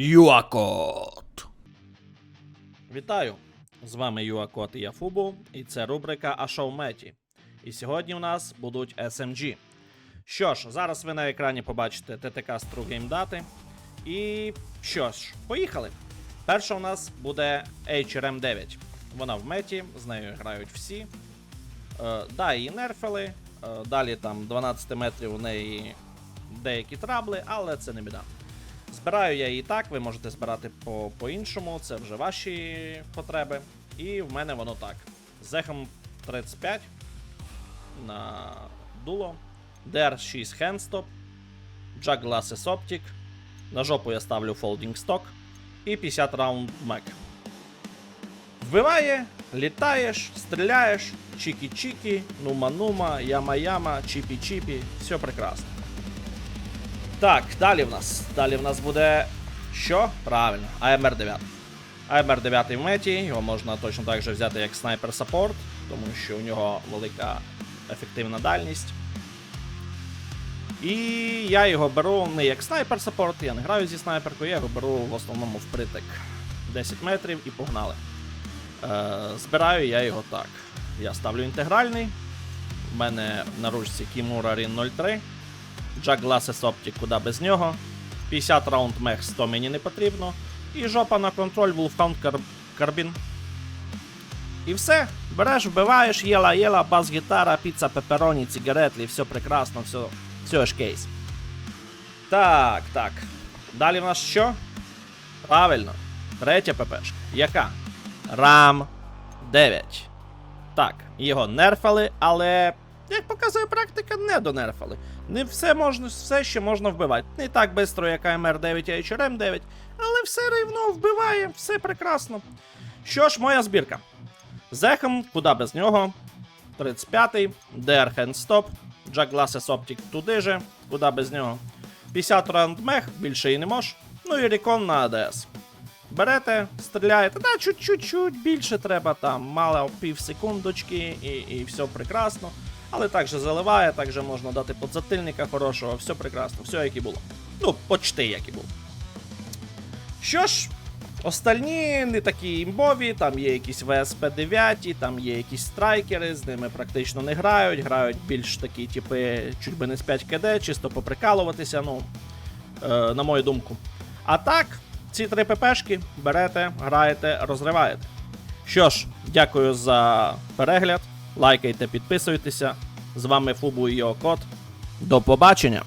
Юакот. Вітаю! З вами Юакот і я Фубу, і це рубрика А що в меті. І сьогодні у нас будуть SMG. Що ж, зараз ви на екрані побачите ТТК з Game дати. І що ж, поїхали. Перша у нас буде HRM 9. Вона в меті, з нею грають всі. Е, да, її нерфили. Е, далі там 12 метрів у неї деякі трабли, але це не біда. Збираю я її так, ви можете збирати по- по-іншому, це вже ваші потреби. І в мене воно так. Зехом 35 на дуло, DR6 Handstop, Jack Glasses Optic, на жопу я ставлю Folding Stock і 50 раунд Mac. Вбиває, літаєш, стріляєш, чікі-чікі, нума-нума, яма-яма, чіпі-чіпі, все прекрасно. Так, далі в нас. Далі в нас буде. Що? Правильно, АМР 9. АМР 9 в меті, його можна точно так же взяти як снайпер саппорт, тому що у нього велика ефективна дальність. І я його беру не як снайпер саппорт, я не граю зі снайперкою, я його беру в основному впритик 10 метрів і погнали. Е, збираю я його так. Я ставлю інтегральний. У мене на ручці Kimura Rin 03. Jack Glasses Optic, куди без нього. 50 раунд мех 100 мені не потрібно. І жопа на контроль Wolfhound Car- Carbine. І все. Береш, вбиваєш, єла, єла, бас-гітара, піца, пепероні, цигаретлі, все прекрасно, все, все ж кейс. Так, так. Далі в нас що? Правильно. Третя ППшка. Яка? RAM 9. Так, його нерфали, але, як показує практика, не донерфали. Не все можна, все ще можна вбивати. Не так швидко, як AMR 9 і HRM 9, але все рівно вбиває, все прекрасно. Що ж, моя збірка. Зехом, куди без нього. 35-й, DR Handstop, Jack Glasses Optic туди же, куди без нього. 50 раунд мех, більше і не мож. Ну і рекон на АДС. Берете, стріляєте, та чуть-чуть більше треба, там мало пів секундочки і, і все прекрасно. Але також заливає, також можна дати подзатильника хорошого, все прекрасно, все як і було. Ну, почти як і було. Що ж, остальні не такі імбові, там є якісь ВСП 9, там є якісь страйкери, з ними практично не грають, грають більш такі, типи, чуть би не з 5 КД, чисто поприкалуватися, ну, е, на мою думку. А так, ці три ППшки берете, граєте, розриваєте. Що ж, дякую за перегляд. Лайкайте, підписуйтеся. З вами Фубу і його кот. До побачення!